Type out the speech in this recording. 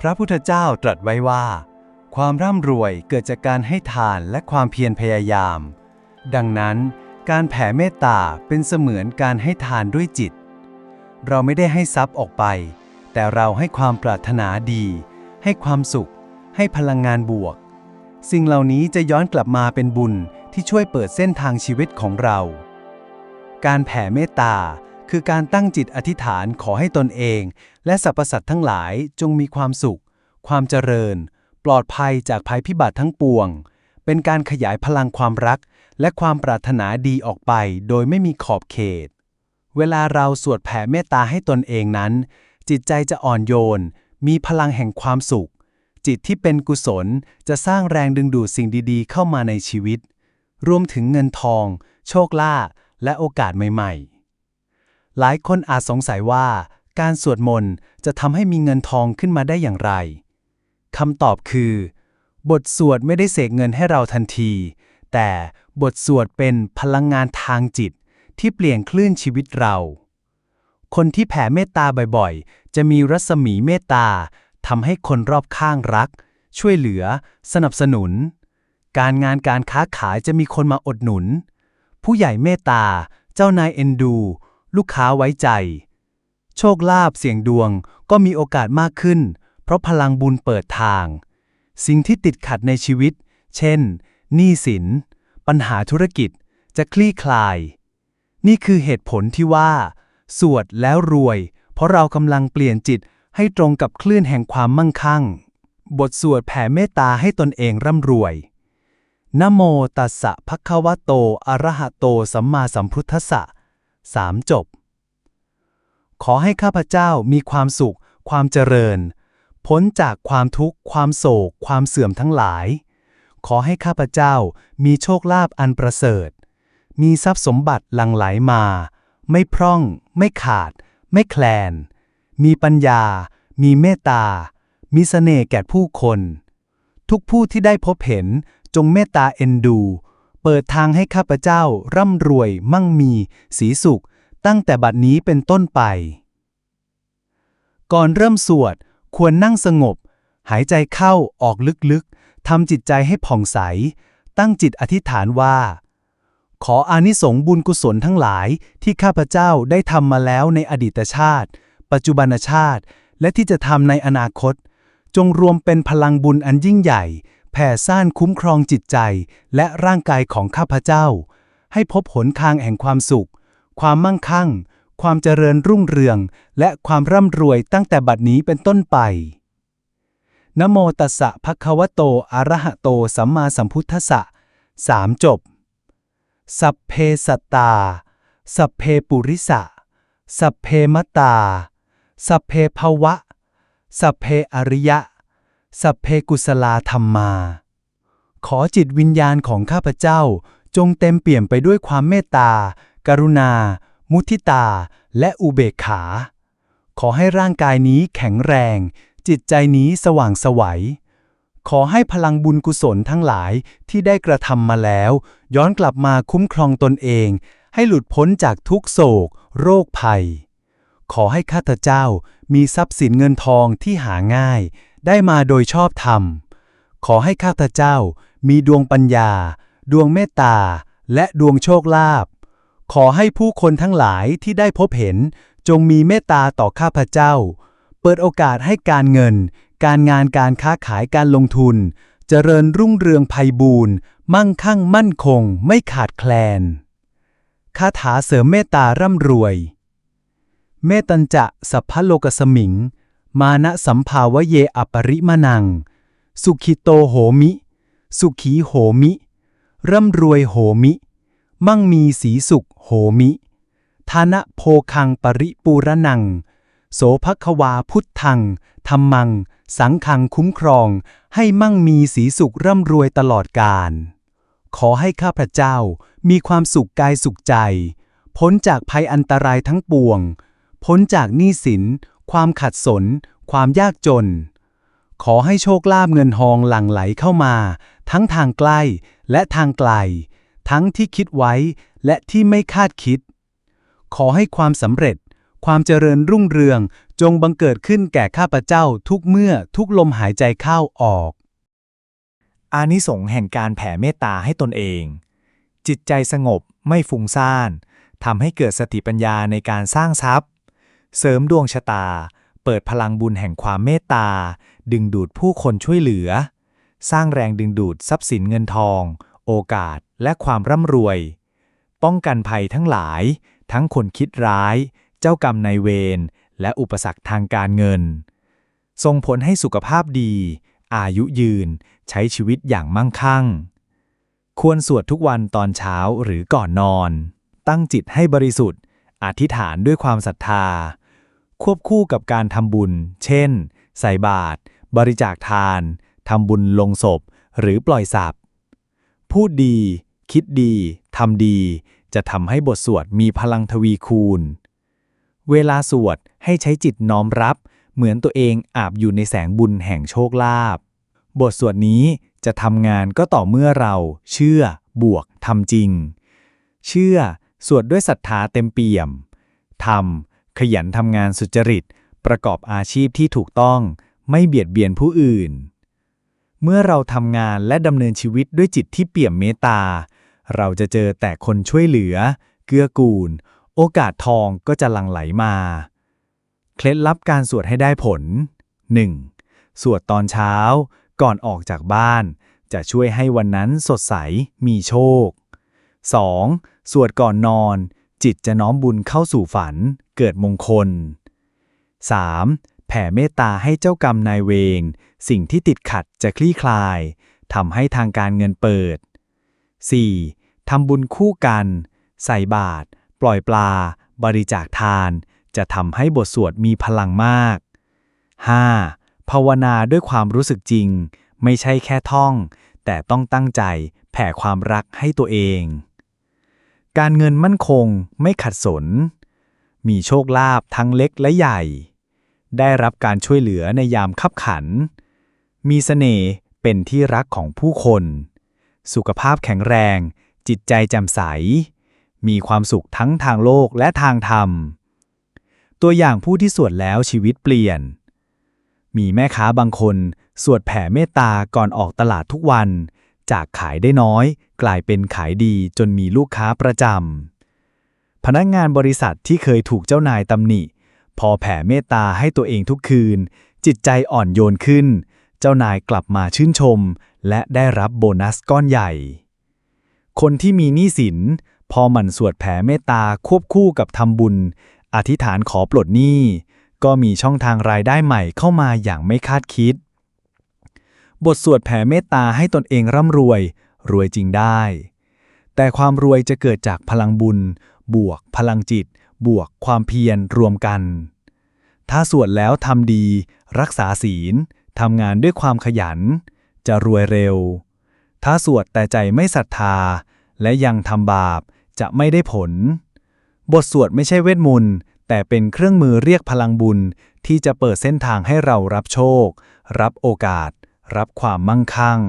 พระพุทธเจ้าตรัสไว้ว่า ความร่ำรวยเกิดจากการให้ทานและความเพียรพยายาม ดังนั้น การแผ่เมตตาเป็นเสมือนการให้ทานด้วยจิต เราไม่ได้ให้ทรัพย์ออกไป แต่เราให้ความปรารถนาดี ให้ความสุข ให้พลังงานบวก สิ่งเหล่านี้จะย้อนกลับมาเป็นบุญที่ช่วยเปิดเส้นทางชีวิตของเรา การแผ่เมตตา คือการตั้งจิตอธิษฐานขอให้ตนเอง และสรรพสัตว์ทั้งหลายจงมีความสุข ความเจริญ ปลอดภัยจากภัยพิบัติทั้งปวง เป็นการขยายพลังความรัก และความปรารถนาดีออกไปโดยไม่มีขอบเขต เวลาเราสวดแผ่เมตตาให้ตนเองนั้น จิตใจจะอ่อนโยน มีพลังแห่งความสุข จิตที่เป็นกุศลจะสร้างแรงดึงดูดสิ่งดีๆ เข้ามาในชีวิต รวมถึงเงินทอง โชคลาภและโอกาสใหม่ ๆ หลายคนอาจสงสัยว่า การสวดมนต์จะทำให้มีเงินทองขึ้นมาได้อย่างไรคำตอบคือ บทสวดไม่ได้เสกเงินให้เราทันที แต่บทสวดเป็นพลังงานทางจิตที่เปลี่ยนคลื่นชีวิตเรา คนที่แผ่เมตตาบ่อยๆ จะมีรัศมีเมตตาทำให้คนรอบข้างรัก ช่วยเหลือ สนับสนุน การงานการค้าขายจะมีคนมาอดหนุน ผู้ใหญ่เมตตา เจ้านายเอ็นดู ลูกค้าไว้ใจ โชคลาภเสี่ยงดวงก็มีโอกาสมากขึ้น เพราะพลังบุญเปิดทาง สิ่งที่ติดขัดในชีวิต เช่น หนี้สิน ปัญหาธุรกิจ จะคลี่คลาย นี่คือเหตุผลที่ว่า สวดแล้วรวย เพราะเรากำลังเปลี่ยนจิตให้ตรงกับคลื่นแห่งความมั่งคั่ง บทสวดแผ่เมตตาให้ตนเองร่ำรวยนะโมตัสสะภะคะวะโต อะระหะโต สัมมาสัมพุทธัสสะ สามจบ ขอให้ข้าพเจ้ามีความสุข ความเจริญ พ้นจากความทุกข์ ความโศก ความเสื่อมทั้งหลาย ขอให้ข้าพเจ้ามีโชคลาภอันประเสริฐ มีทรัพย์สมบัติหลั่งไหลมา ไม่พร่อง ไม่ขาด ไม่แคลน มีปัญญา มีเมตตา มีเสน่ห์แก่ผู้คน ทุกผู้ที่ได้พบเห็นจงเมตตาเอ็นดู ปิดทางให้ข้าพเจ้าร่ำรวย มั่งมี สีสุข ตั้งแต่บัดนี้เป็นต้นไป ก่อนเริ่มสวด ควรนั่งสงบ หายใจเข้าออกลึกๆทำจิตใจให้ผ่องใส ตั้งจิตอธิษฐานว่า ขออานิสงส์บุญกุศลทั้งหลายที่ข้าพเจ้าได้ทำมาแล้วในอดีตชาติ ปัจจุบันชาติ และที่จะทำในอนาคต จงรวมเป็นพลังบุญอันยิ่งใหญ่ ผ่ซ่านคุ้มครองจิตใจและร่างกายของข้าพเจ้า ให้พบหนทางแห่งความสุข ความมั่งคั่ง ความเจริญรุ่งเรือง และความร่ำรวยตั้งแต่บัดนี้เป็นต้นไปนะโมตัสสะภะคะวะโตอะระหะโตสัมมาสัมพุทธัสสะสามจบ สัพเพสัตตา สัพเพปุริสะ สัพเพมตตา สัพเพภวะ สัพเพอริยะ สัพเพกุสลาธรรมมา ขอจิตวิญญาณของข้าพเจ้า จงเต็มเปี่ยมไปด้วยความเมตตา กรุณา มุทิตา และอุเบกขา ขอให้ร่างกายนี้แข็งแรง จิตใจนี้สว่างสวัย ขอให้พลังบุญกุศลทั้งหลายที่ได้กระทำมาแล้ว ย้อนกลับมาคุ้มครองตนเอง ให้หลุดพ้นจากทุกโศก โรคภัย ขอให้ข้าพเจ้ามีทรัพย์สินเงินทองที่หาง่าย ได้มาโดยชอบธรรม ขอให้ข้าพเจ้ามีดวงปัญญา ดวงเมตตา และดวงโชคลาภ ขอให้ผู้คนทั้งหลายที่ได้พบเห็นจงมีเมตตาต่อข้าพเจ้า เปิดโอกาสให้การเงิน การงานการค้าขายการลงทุน เจริญรุ่งเรืองไพบูรณ์มั่งคั่งมั่นคงไม่ขาดแคลน คาถาเสริมเมตตาร่ำรวย เมตัญจะสัพพะโลกสมิง มานะสัมภาวะเยอปริมนัง สุขิโตโหมิ สุขีโหมิ ร่ำรวยโหมิ มั่งมีสีสุขโหมิทานะโพคังปริปูระนัง โสภควาพุทธังธรรมัง สังคังคุ้มครอง ให้มั่งมีสีสุขร่ำรวยตลอดกาล ขอให้ข้าพเจ้ามีความสุขกายสุขใจ พ้นจากภัยอันตรายทั้งปวง พ้นจากหนี้สิน ความขัดสน ความยากจน ขอให้โชคลาภเงินทองหลั่งไหลเข้ามา ทั้งทางใกล้และทางไกล ทั้งที่คิดไว้และที่ไม่คาดคิด ขอให้ความสำเร็จ ความเจริญรุ่งเรืองจงบังเกิดขึ้นแก่ข้าพเจ้าทุกเมื่อทุกลมหายใจเข้าออก อานิสงส์แห่งการแผ่เมตตาให้ตนเอง จิตใจสงบไม่ฟุ้งซ่านทำให้เกิดสติปัญญาในการสร้างทรัพย์ เสริมดวงชะตา เปิดพลังบุญแห่งความเมตตา ดึงดูดผู้คนช่วยเหลือ สร้างแรงดึงดูดทรัพย์สินเงินทอง โอกาสและความร่ำรวย ป้องกันภัยทั้งหลาย ทั้งคนคิดร้าย เจ้ากรรมนายเวร และอุปสรรคทางการเงิน ส่งผลให้สุขภาพดี อายุยืน ใช้ชีวิตอย่างมั่งคั่ง ควรสวดทุกวันตอนเช้าหรือก่อนนอน ตั้งจิตให้บริสุทธิ์ อธิษฐานด้วยความศรัทธา ควบคู่กับการทำบุญ เช่น ใส่บาตร บริจาคทาน ทำบุญลงศพ หรือปล่อยสัตว์พูดดี คิดดี ทำดี จะทำให้บทสวดมีพลังทวีคูณ เวลาสวดให้ใช้จิตน้อมรับ เหมือนตัวเองอาบอยู่ในแสงบุญแห่งโชคลาภ บทสวดนี้จะทำงานก็ต่อเมื่อเรา เชื่อบวกทำจริง เชื่อ สวดด้วยศรัทธาเต็มเปี่ยมทำขยันทำงานสุจริต ประกอบอาชีพที่ถูกต้อง ไม่เบียดเบียนผู้อื่น เมื่อเราทำงานและดำเนินชีวิตด้วยจิตที่เปี่ยมเมตตา เราจะเจอแต่คนช่วยเหลือ เกื้อกูล โอกาสทองก็จะหลั่งไหลมา เคล็ดลับการสวดให้ได้ผล 1. สวดตอนเช้า ก่อนออกจากบ้าน จะช่วยให้วันนั้นสดใสมีโชค 2. สวดก่อนนอน จิตจะน้อมบุญเข้าสู่ฝัน เกิดมงคล 3. แผ่เมตตาให้เจ้ากรรมนายเวรสิ่งที่ติดขัดจะคลี่คลายทำให้ทางการเงินเปิด 4. ทำบุญคู่กัน ใส่บาตรปล่อยปลา บริจาคทาน จะทำให้บทสวดมีพลังมาก 5. ภาวนาด้วยความรู้สึกจริง ไม่ใช่แค่ท่อง แต่ต้องตั้งใจแผ่ความรักให้ตัวเอง การเงินมั่นคงไม่ขัดสน มีโชคลาภทั้งเล็กและใหญ่ ได้รับการช่วยเหลือในยามขับขัน มีเสน่ห์เป็นที่รักของผู้คน สุขภาพแข็งแรง จิตใจแจ่มใส มีความสุขทั้งทางโลกและทางธรรม ตัวอย่างผู้ที่สวดแล้วชีวิตเปลี่ยน มีแม่ค้าบางคน สวดแผ่เมตตาก่อนออกตลาดทุกวัน จากขายได้น้อย กลายเป็นขายดีจนมีลูกค้าประจำ พนักงานบริษัทที่เคยถูกเจ้านายตำหนิ พอแผ่เมตตาให้ตัวเองทุกคืน จิตใจอ่อนโยนขึ้น เจ้านายกลับมาชื่นชม และได้รับโบนัสก้อนใหญ่ คนที่มีหนี้สิน พอหมั่นสวดแผ่เมตตาควบคู่กับทำบุญ อธิษฐานขอปลดหนี้ก็มีช่องทางรายได้ใหม่เข้ามาอย่างไม่คาดคิด บทสวดแผ่เมตตาให้ตนเองร่ำรวย รวยจริงได้ แต่ความรวยจะเกิดจากพลังบุญ บวก พลังจิต บวก ความเพียรรวมกัน ถ้าสวดแล้วทำดี รักษาศีลทำงานด้วยความขยัน จะรวยเร็ว ถ้าสวดแต่ใจไม่ศรัทธา และยังทำบาปจะไม่ได้ผล บทสวดไม่ใช่เวทมนต์แต่เป็นเครื่องมือเรียกพลังบุญที่จะเปิดเส้นทางให้เรารับโชค รับโอกาส รับความมั่งคั่ง